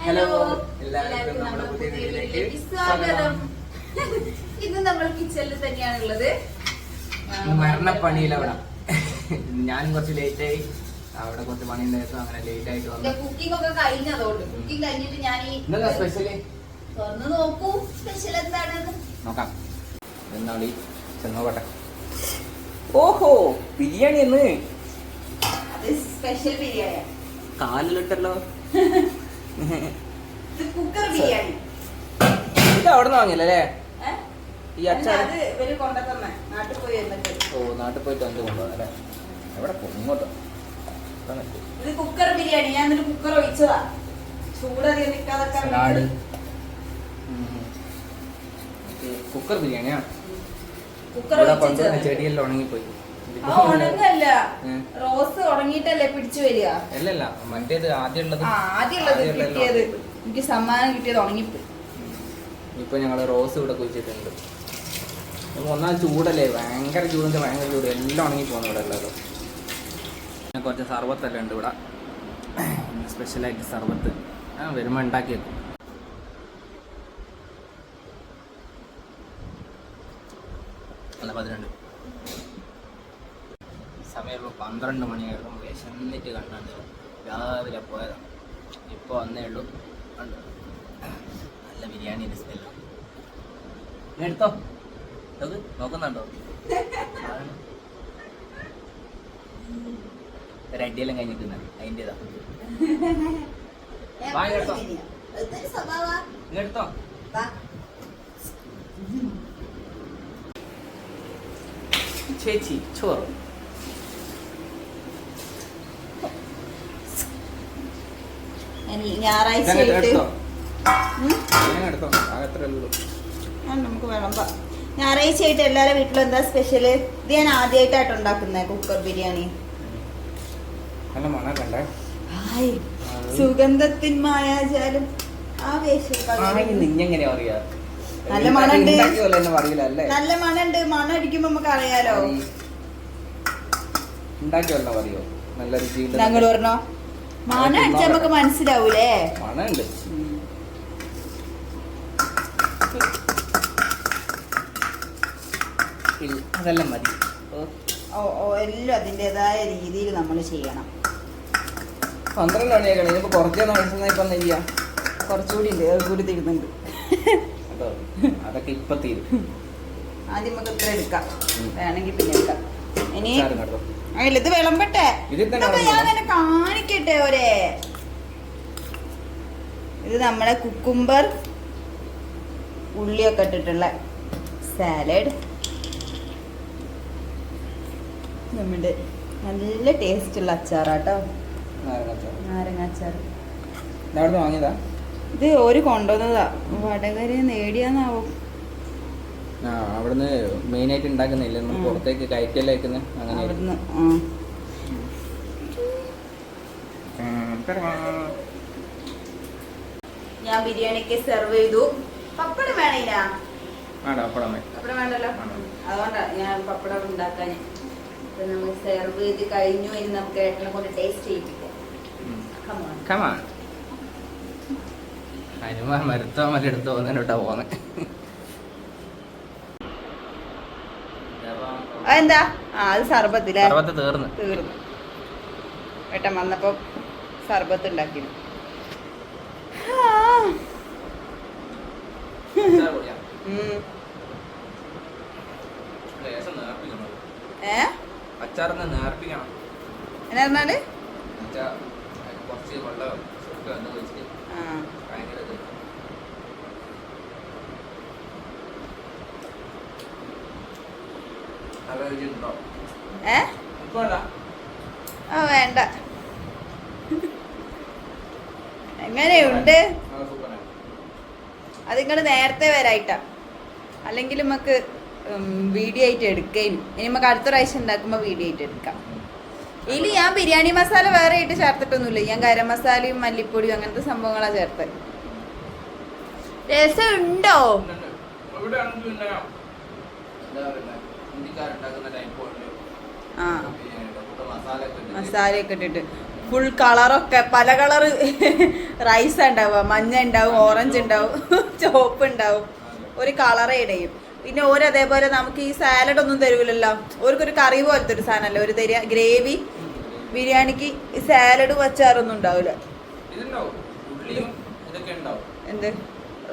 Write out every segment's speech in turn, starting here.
Hello എല്ലാവർക്കും നമ്മുടെ പുതിയ വീഡിയോയിലേക്ക് സ്വാഗതം. ഇന്ന് നമ്മൾ കിച്ചണിൽ തന്നെയാണ് ഉള്ളത്. മരണപ്പണിയിലവിടെ ഞാൻ കുറച്ച് ലേറ്റ് ആയി. അവിടെ കുറച്ച് പണി ഉണ്ടായിരുന്നു അങ്ങനെ ലേറ്റ് ആയിട്ട് വന്നു. കുക്കിംഗ് ഒക്കെ കഴിഞ്ഞതുകൊണ്ട് കുക്കിംഗ് കഴിഞ്ഞിട്ട് ഞാൻ ഈ സ്പെഷ്യൽ തുറന്ന് നോക്കൂ. സ്പെഷ്യൽ എന്താണെന്ന്. നോക്കാം. എന്നാളി ചെന്നോട്ടെ ഓഹോ ബിരിയാണി എന്ന് സ്പെഷ്യൽ ബിരിയാണി കാലിലിട്ടല്ലോ. കുക്കർ ബിരിയാണി. ഇത് അവിടെ നിന്ന് വാങ്ങിയല്ലേ? ഈ അച്ചാർ നാട്ടിൽ ഓ പോയിട്ട് വന്നിട്ട് കൊണ്ടുപോകാം എവിടെ പോകും ഇങ്ങോട്ടോ. ഇത് കുക്കർ ബിരിയാണി. ഞാൻ എന്നിട്ട് കുക്കർ ഒഴിച്ചതാ. ചൂടധികം നിൽക്കാതൊക്കെ സലാഡ്. കുക്കർ ബിരിയാണിയാ? കുക്കർ ചെടിയെല്ലാം ഉണങ്ങിപ്പോയി. ഉണങ്ങല്ല. റോസ് ഉണങ്ങിയിട്ടല്ലേ പിടിച്ചു വരിക? അല്ലല്ല മറ്റേത് ആദ്യം ഉള്ളത്. ആ ആദ്യമുള്ളത് കിട്ടിയത്. എനിക്ക് സമ്മാനം കിട്ടിയത് ഉണങ്ങിപ്പോയി. ഇപ്പൊ ഞങ്ങൾ റോസ് ഇവിടെ കുഴിച്ചിട്ടുണ്ട്. ഒന്നാം ചൂടല്ലേ? ഭയങ്കര ചൂടിന്റെ ഭയങ്കര ചൂട്. എല്ലാം ഉണങ്ങി പോകുന്നു ഇവിടെ ഉള്ളത് കുറച്ച് സർബത്തെല്ലാം ഉണ്ട് ഇവിടെ. സ്പെഷ്യലായിട്ട് സർവത്ത് ആ വരുമ്പോൾ ഉണ്ടാക്കി വെക്കും അല്ല പതിനെണ്ട് സമയം ഇപ്പോൾ പന്ത്രണ്ട് മണിയായിരുന്നു വിശന്നിട്ട് കണ്ടാണ്ട് രാവിലെ പോയതാണ് ഇപ്പോൾ വന്നേ ഉള്ളൂ. കണ്ടു? നല്ല ബിരിയാണിയുടെ സ്മെല്ല എടുത്തോ? അത് നോക്കുന്നുണ്ടോ. ഒരു അടിയെല്ലാം കഴിഞ്ഞിരിക്കുന്ന അതിന്റെതാ വാ, കേട്ടോ. ഇതൊരു സ്വഭാവാ. ഇങ്ങെടുത്തോ വാ. ചേച്ചി ചോറ് ഇനി ഞായറാഴ്ച ഇതങ്ങ് ആയിട്ട് എടുത്തോ ഉം? ഇതങ്ങ് എടുത്തോ അത്രേ ഉള്ളൂ ആ, നമുക്ക് വിളമ്പാം. ഞായറാഴ്ച ആയിട്ട് എല്ലാവരുടെ വീട്ടിലും എന്താ സ്പെഷ്യൽ ഇത് ഞാൻ ആദ്യമായിട്ടായിട്ട് ഉണ്ടാക്കുന്നത് കുക്കർ ബിരിയാണി. ഹായ് സുഗന്ധത്തിൻ മായാജാലം നല്ല പറയില്ല നല്ല മണുണ്ട് മണം അടിക്കുമ്പോ നമുക്ക് അറിയാലോ. അറിയോ? നല്ല ഞങ്ങൾ പറഞ്ഞോ. മണം അടിച്ചാൽ നമുക്ക് മനസ്സിലാവൂലേ? മണമുണ്ട്. അതെല്ലാം മതി. എല്ലാം അതിന്റെതായ രീതിയിൽ നമ്മൾ ചെയ്യണം. പന്ത്രണ്ട് മണിയാക്കണം ഇനിയിപ്പോ കുറച്ചൊന്നും മനസ്സിലായി ചെയ്യാ? കുറച്ചുകൂടി ഉണ്ട് കൂടി തീരുന്നുണ്ട്. അതൊക്കെ ഇപ്പം തീരും. ആദ്യം നമുക്ക് ഇത്ര എടുക്കാം. വേണമെങ്കിൽ പിന്നെ എടുക്കാം. ഇനി അല്ല ഇത് വിളമ്പട്ടെ. ഞാൻ തന്നെ കാണിക്കട്ടെ ഒരേ ഇത് നമ്മളെ കുക്കുംബർ ഉള്ളിയൊക്കെ ഇട്ടിട്ടുള്ള സാലഡ് നമ്മുടെ നല്ല ടേസ്റ്റ് ഉള്ള അച്ചാറാട്ടോ. നാരങ്ങ അച്ചാർ. ഇത് ഒരു കൊണ്ടുവന്നതാ. വടകര നേടിയാന്നാവും? അവിടുന്ന് മെയിൻ ആയിട്ട് ഉണ്ടാക്കുന്നില്ല നമ്മൾ. പുറത്തേക്ക് കയറ്റല്ലേ വെക്കുന്നത് അങ്ങനെ അവിടുന്ന് ഞാൻ ബിരിയാണിക്ക് സെർവ് ചെയ്തു. പപ്പടം വേണില്ല പപ്പടം വേണ്ടല്ലോ അതുകൊണ്ടാ ഞാൻ പപ്പടം ഉണ്ടാക്കാൻ അപ്പൊ നമ്മൾ സെർവ് ചെയ്ത് കഴിഞ്ഞു ഇനി നമുക്ക് ഏട്ടനെ കൊണ്ട് ടേസ്റ്റ് ചെയ്യിപ്പിക്കാം. Come on. കമാ ഹനുമാൻ മരുത്തോ മരെടുത്തോ ഒന്നിനോട്ടാ പോന്നെ. അതെന്താ? ആ അത് സർബത്തില്ലേ തീർന്നു തീർന്ന്. തീർന്നു. ഏട്ടൻ വന്നപ്പോ സർബത്ത് ഉണ്ടാക്കി ഏ? അച്ചാറിന്ന് നേർപ്പിക്കണം. എന്നാ പറഞ്ഞാൽ എന്നുവെച്ചാ കുറച്ച് വെള്ളം സുർക്ക എന്ന് ഒഴിച്ചിട്ട് ആ ഭയങ്കര ഇത്. നല്ല രുചിയുണ്ടോ? ഏ? ആ വേണ്ട. എങ്ങനെയുണ്ട്? ആ, അത് നിങ്ങൾ നേരത്തെ വരായിട്ടാ. അല്ലെങ്കിൽ നമുക്ക് വീഡിയോ ആയിട്ട് എടുക്കുകയും ഇനി നമുക്ക് അടുത്ത പ്രാവശ്യം ഉണ്ടാക്കുമ്പോൾ വീഡിയോ ആയിട്ട് എടുക്കാം. ഇനി ഞാൻ ബിരിയാണി മസാല വേറെ ആയിട്ട് ചേർത്തിട്ടൊന്നുമില്ല. ഞാൻ ഗരം മസാലയും മല്ലിപ്പൊടിയും അങ്ങനത്തെ സംഭവങ്ങളാണ് ചേർത്തത് രസം ഉണ്ടോ ആ. മസാലയൊക്കെ ഇട്ടിട്ട്. ഫുൾ കളറൊക്കെ പല കളർ റൈസ് ഉണ്ടാവുക. മഞ്ഞ ഉണ്ടാവും ഓറഞ്ച് ഉണ്ടാവും ചുവപ്പ് ഉണ്ടാവും. ഒരു കളറേ ഇടയും പിന്നെ ഓരോ അതേപോലെ നമുക്ക് ഈ സാലഡ് ഒന്നും തരൂലല്ലോ. ഓർക്കൊരു കറി പോലത്തെ ഒരു സാധനമല്ലേ ഒരു തരിക ഗ്രേവി ബിരിയാണിക്ക് സാലഡ് വച്ചാറൊന്നും ഉണ്ടാവില്ല എന്ത്?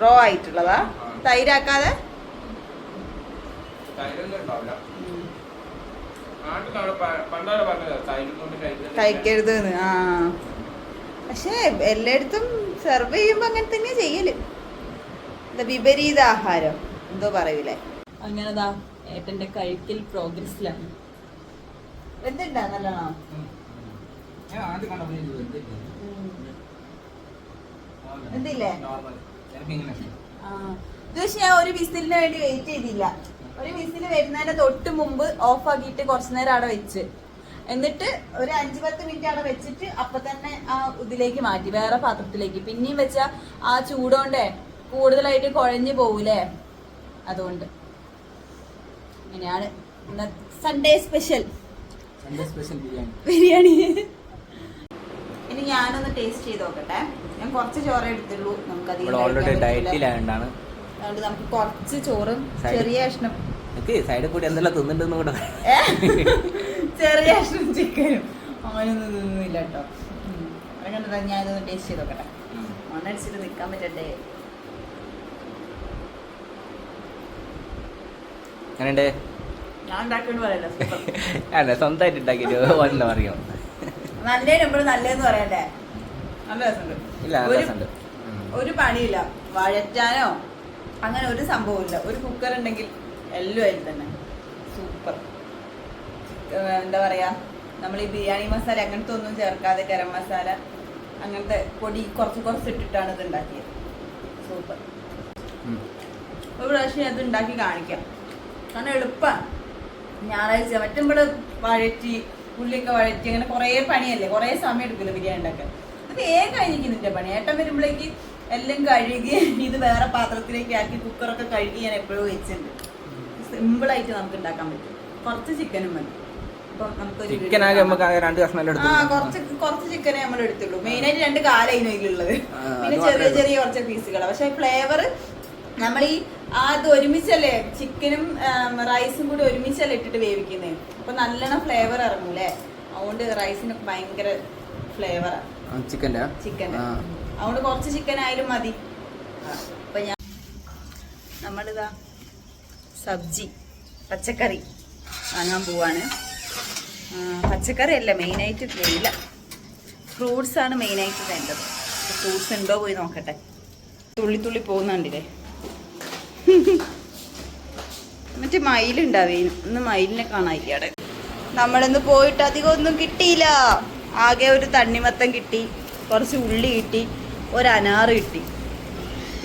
റോ ആയിട്ടുള്ളതാ? തൈരാക്കാതെ തൈരൊന്നും ഉണ്ടാവില്ല നാട്ടിൽ അവിടെ പണ്ടാണ് പറഞ്ഞത് തൈരും കൊണ്ട് കഴിക്കുന്നത് കഴിക്കരുത്. ആ. പക്ഷേ എല്ലായിടത്തും സെർവ് ചെയ്യുമ്പോ അങ്ങനെ തന്നെ ചെയ്യൽ. എന്താ വിപരീത ആഹാരം എന്തോ പറയൂലേ? അങ്ങനെതാ ഏട്ടന്റെ കഴിക്കൽ പ്രോഗ്രസ്സിലാണ്. എന്തുണ്ടാ നല്ലോണം. എന്തില്ലേ? Normal. എനിക്കിങ്ങനെ ആ ഇത് പക്ഷെ ഞാൻ ഒരു വിസിലിന് വേണ്ടി വെയിറ്റ് ചെയ്തില്ല. ഒരു വിസിൽ വരുന്നതിന്റെ തൊട്ട് മുമ്പ് ഓഫ് ആക്കിയിട്ട് കുറച്ചു നേരം അവിടെ വെച്ച്. എന്നിട്ട് ഒരു അഞ്ചു പത്ത് മിനിറ്റ് അവിടെ വെച്ചിട്ട് അപ്പൊ തന്നെ ആ ഇതിലേക്ക് മാറ്റി വേറെ പാത്രത്തിലേക്ക്. പിന്നെയും വെച്ച ആ ചൂടോണ്ടേ കൂടുതലായിട്ട് കുഴഞ്ഞു പോകൂലേ അതുകൊണ്ട്. ഇങ്ങനെയാണ് സൺഡേ സ്പെഷ്യൽ ബിരിയാണി. ഇനി ഞാനൊന്ന് ടേസ്റ്റ് ചെയ്ത് നോക്കട്ടെ. ഞാൻ കുറച്ച് ചോറേ എടുത്തുള്ളൂ. നമുക്ക് ഓൾറെഡി ഡയറ്റിലായതുകൊണ്ടാണ് അതുകൊണ്ട് നമുക്ക് കുറച്ച് ചോറും ചെറിയ കഷ്ണം. സൈഡിൽ കൂടി എന്തെല്ലാം തിന്നിട്ടെന്ന് കൂടെ ചെറിയ കഷ്ണം ചിക്കനും അങ്ങനെയൊന്നും തിന്നില്ല കേട്ടോ. അങ്ങനെ ഞാൻ ഇതൊന്ന് ടേസ്റ്റ് ചെയ്ത് നോക്കട്ടെ. മണ്ണടിച്ചിട്ട് നിൽക്കാൻ എങ്ങനെയുണ്ട്? പറയല്ല അല്ല സ്വന്തമായിട്ട് ഉണ്ടാക്കിയിട്ട് അറിയോ നല്ലതെന്ന് പറയണ്ടേ? നല്ല രസമുണ്ട്. ഇല്ല ഒരു പണിയില്ല. വഴറ്റാനോ അങ്ങനെ ഒരു സംഭവമില്ല. ഒരു കുക്കർ ഉണ്ടെങ്കിൽ എല്ലാം അതിൽ തന്നെ. സൂപ്പർ എന്താ പറയാ? നമ്മൾ ഈ ബിരിയാണി മസാല അങ്ങനത്തെ ഒന്നും ചേർക്കാതെ ഗരം മസാല അങ്ങനത്തെ പൊടി കുറച്ച് കുറച്ച് ഇട്ടിട്ടാണ് ഇത് ഉണ്ടാക്കിയത്. സൂപ്പർ. ഒരു പ്രാവശ്യം അത് ഉണ്ടാക്കി കാണിക്കാം. കാരണം എളുപ്പമാണ് ഞായറാഴ്ച മറ്റും ഇവിടെ വഴറ്റി ഉള്ളിയൊക്കെ വഴറ്റി അങ്ങനെ കുറേ പണിയല്ലേ? കുറേ സമയം എടുക്കില്ല ബിരിയാണി ഉണ്ടാക്കാൻ? അത് വേഗം കഴിഞ്ഞിരിക്കുന്നു പണി. ഏട്ടൻ വരുമ്പോഴേക്ക് എല്ലാം കഴുകി ഇത് വേറെ പാത്രത്തിലേക്ക് ആക്കി കുക്കറൊക്കെ കഴുകി ഞാൻ എപ്പോഴും വെച്ചിട്ടുണ്ട്. സിമ്പിളായിട്ട് നമുക്ക് ഉണ്ടാക്കാൻ പറ്റും. കുറച്ച് ചിക്കനും മതി. ചിക്കൻ ആകെ നമുക്ക് ആകെ രണ്ട് കഷ്ണം കുറച്ച് കുറച്ച് ചിക്കനെ നമ്മൾ എടുത്തുള്ളൂ. മെയിൻ ആയിട്ട് രണ്ട് കാലായിരുന്നു ഇതിലുള്ളത് പിന്നെ ചെറിയ ചെറിയ കുറച്ച് പീസുകൾ പക്ഷെ ഫ്ലേവർ നമ്മൾ ഈ അത് ഒരുമിച്ചല്ലേ ചിക്കനും റൈസും കൂടി ഒരുമിച്ചല്ലേ ഇട്ടിട്ട് വേവിക്കുന്നത് അപ്പൊ നല്ലോണം ഫ്ലേവർ ഇറങ്ങൂലേ അതുകൊണ്ട് റൈസിന് ഭയങ്കര ഫ്ലേവറാണ് ചിക്കന്റെ? അതുകൊണ്ട് കുറച്ച് ചിക്കൻ ആയാലും മതി അപ്പം ഞാൻ നമ്മളിതാ സബ്ജി പച്ചക്കറി വാങ്ങാൻ പോവാണ്. പച്ചക്കറി അല്ല മെയിനായിട്ട് ആണ് മെയിനായിട്ട് വേണ്ടത്. ഫ്രൂട്ട്സ് ഉണ്ടോ പോയി നോക്കട്ടെ. തുള്ളി തുള്ളി പോകുന്നുണ്ടില്ലേ മറ്റേ മയിലുണ്ടാവേ ഇന്ന് മയിലിനെ കാണാനില്ല അവിടെ. നമ്മളിന്ന് പോയിട്ട് അധികം ഒന്നും കിട്ടിയില്ല. ആകെ ഒരു തണ്ണിമത്തം കിട്ടി കുറച്ച് ഉള്ളി കിട്ടി ഒരു കിട്ടി.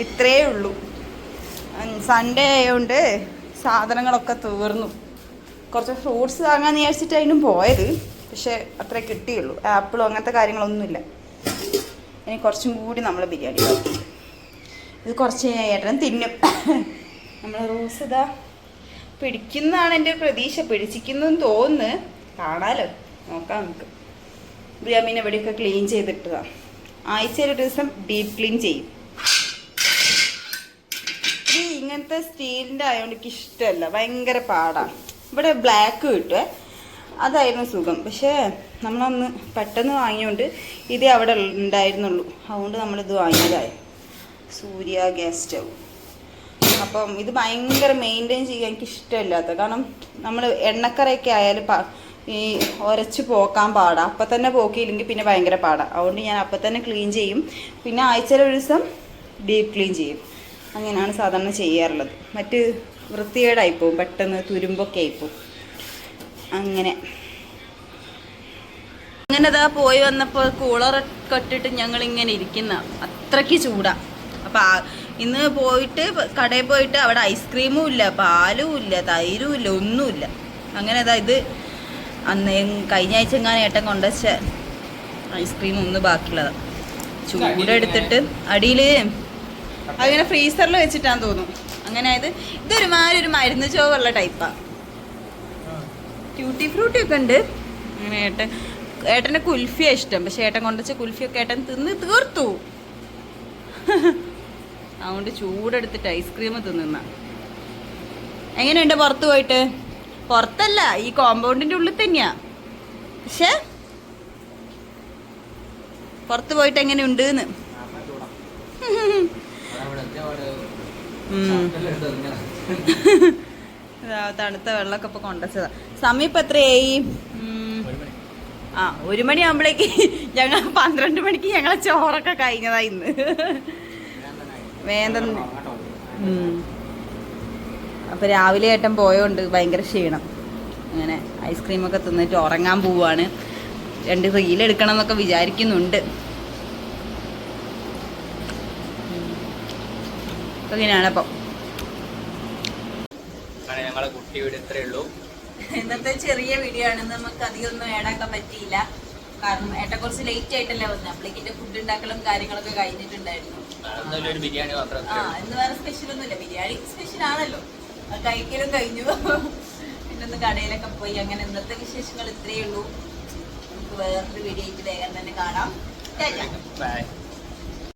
ഇത്രയേ ഉള്ളൂ. സൺഡേ ആയതുകൊണ്ട് സാധനങ്ങളൊക്കെ തീർന്നു. കുറച്ച് ഫ്രൂട്ട്സ് വാങ്ങാൻ വിചാരിച്ചിട്ട് അതിനും പോയത്. പക്ഷെ അത്രേ കിട്ടിയുള്ളൂ. ആപ്പിളും അങ്ങനത്തെ കാര്യങ്ങളൊന്നുമില്ല. ഇനി കുറച്ചും കൂടി നമ്മൾ ബിരിയാണി ഇത് കുറച്ച് ഏട്ടൻ തിന്നും. നമ്മൾ റോസ് ഇതാ പിടിക്കുന്നതാണ് എന്റെ പ്രതീക്ഷ. പിടിച്ചിരിക്കുന്നു തോന്നുന്നു. കാണാലോ. നോക്കാം നമുക്ക്. ബിരിയാമീൻ എവിടെയൊക്കെ ക്ലീൻ ചെയ്തിട്ടുക ആഴ്ചയിൽ ഒരു ദിവസം ഡീപ്പ് ക്ലീൻ ചെയ്യും. ഈ ഇങ്ങനത്തെ സ്റ്റീലിന്റെ ആയതുകൊണ്ട് എനിക്ക് ഇഷ്ടമല്ല. ഭയങ്കര പാടാണ്. ഇവിടെ ബ്ലാക്ക് കിട്ടുമേ അതായിരുന്നു സുഖം. പക്ഷേ നമ്മളന്ന് പെട്ടെന്ന് വാങ്ങിയോണ്ട് ഇതേ അവിടെ ഉണ്ടായിരുന്നുള്ളൂ. അതുകൊണ്ട് നമ്മളിത് വാങ്ങിയതായി. സൂര്യ ഗ്യാസ് സ്റ്റവ് അപ്പം ഇത് ഭയങ്കര മെയിന്റെയിൻ ചെയ്യാൻ എനിക്ക് ഇഷ്ടമില്ലാത്ത. കാരണം നമ്മൾ എണ്ണക്കറയൊക്കെ ആയാലും ഈ ഒരച്ച് പോക്കാൻ പാടാം. അപ്പം തന്നെ പോക്കിയില്ലെങ്കിൽ പിന്നെ ഭയങ്കര പാടാം. അതുകൊണ്ട് ഞാൻ അപ്പം തന്നെ ക്ലീൻ ചെയ്യും. പിന്നെ ആഴ്ചയിൽ ഒരു ദിവസം ഡീപ്പ് ക്ലീൻ ചെയ്യും. അങ്ങനെയാണ് സാധാരണ ചെയ്യാറുള്ളത്. മറ്റ് വൃത്തികേടായിപ്പോവും. പെട്ടെന്ന് തുരുമ്പൊക്കെ ആയിപ്പോവും. അങ്ങനെ. അങ്ങനെ ഇതാ പോയി വന്നപ്പോൾ കൂളറൊക്കെ ഇട്ടിട്ട് ഞങ്ങൾ ഇങ്ങനെ ഇരിക്കുന്ന. അത്രയ്ക്ക് ചൂടാ. അപ്പം ഇന്ന് പോയിട്ട് കടയിൽ പോയിട്ട് അവിടെ ഐസ്ക്രീമും ഇല്ല പാലും ഇല്ല തൈരും ഇല്ല ഒന്നുമില്ല അങ്ങനെ ഇതാ ഇത് അന്ന് കഴിഞ്ഞ ആഴ്ച എങ്ങാനും ഏട്ടൻ കൊണ്ടുവച്ച ഐസ്ക്രീം ഒന്ന് ബാക്കിയുള്ളതാണ് ചൂടെടുത്തിട്ട് അടിയിൽ അതിങ്ങനെ ഫ്രീസറിൽ വെച്ചിട്ടാന്ന് തോന്നുന്നു. അങ്ങനെ ആയത് ഇതൊരുമാതിരി ഒരു മരുന്ന് ചോവുള്ള ടൈപ്പാണ് ട്യൂട്ടി ഫ്രൂട്ടി ഒക്കെ ഉണ്ട്. അങ്ങനെ ഏട്ടൻ ഏട്ടന്റെ കുൽഫിയാണ് ഇഷ്ടം. പക്ഷെ ഏട്ടൻ കൊണ്ടുവച്ച കുൽഫിയൊക്കെ ഏട്ടൻ തിന്ന് തീർത്തു. അതുകൊണ്ട് ചൂടെടുത്തിട്ട് ഐസ്ക്രീം തിന്നുന്ന. എങ്ങനെയുണ്ട് പുറത്ത് പോയിട്ട്? പുറത്തല്ല ഈ കോമ്പൗണ്ടിന്റെ ഉള്ളിൽ തന്നെയാ. പക്ഷെ പുറത്ത് പോയിട്ട് എങ്ങനെയുണ്ട് എന്ന് ഉം. ഇതാ തണുത്ത വെള്ളമൊക്കെ ഇപ്പൊ കൊണ്ടുവച്ചതാ. സമയം ഇപ്പൊ എത്രയായി. ആ ഒരു മണിയാകുമ്പോഴേക്ക് ഞങ്ങൾ പന്ത്രണ്ട് മണിക്ക് ഞങ്ങളെ ചോറൊക്കെ കഴിഞ്ഞതാ ഇന്ന്. വേഗം തന്നെ. ഉം. അപ്പൊ രാവിലെ ഏട്ടൻ പോയോണ്ട് ഭയങ്കര ക്ഷീണം. അങ്ങനെ ഐസ്ക്രീമൊക്കെ തിന്നിട്ട് ഉറങ്ങാൻ പോവാണ്. രണ്ട് റീൽ എടുക്കണം എന്നൊക്കെ വിചാരിക്കുന്നുണ്ട് അപ്പം ഞങ്ങളെ കുട്ടി വീട് ഇത്രേ ഉള്ളൂ. ഇന്നത്തെ ചെറിയ വീഡിയോ ആണ്. നമുക്ക് അധികം ഒന്നും ഏടാക്കാൻ പറ്റിയില്ല. കാരണം ഏട്ട കുറച്ച് ലേറ്റ് ആയിട്ടല്ലേ വന്നത് അപ്പോഴേക്കിന്റെ ഫുഡ് ഉണ്ടാക്കലും കാര്യങ്ങളൊക്കെ കഴിഞ്ഞിട്ടുണ്ടായിരുന്നു. ബിരിയാണി മാത്രം ആ ഇന്ന് വേറെ സ്പെഷ്യൽ ഒന്നുമില്ല. ബിരിയാണി സ്പെഷ്യൽ ആണല്ലോ. കഴിക്കലും കഴിഞ്ഞു. പിന്നെ ഒന്ന് കടയിലൊക്കെ പോയി. അങ്ങനെ ഇന്നത്തെ വിശേഷങ്ങൾ ഇത്രയേ ഉള്ളൂ. നമുക്ക് വേറൊരു വീഡിയോ വേഗം തന്നെ കാണാം. ബൈ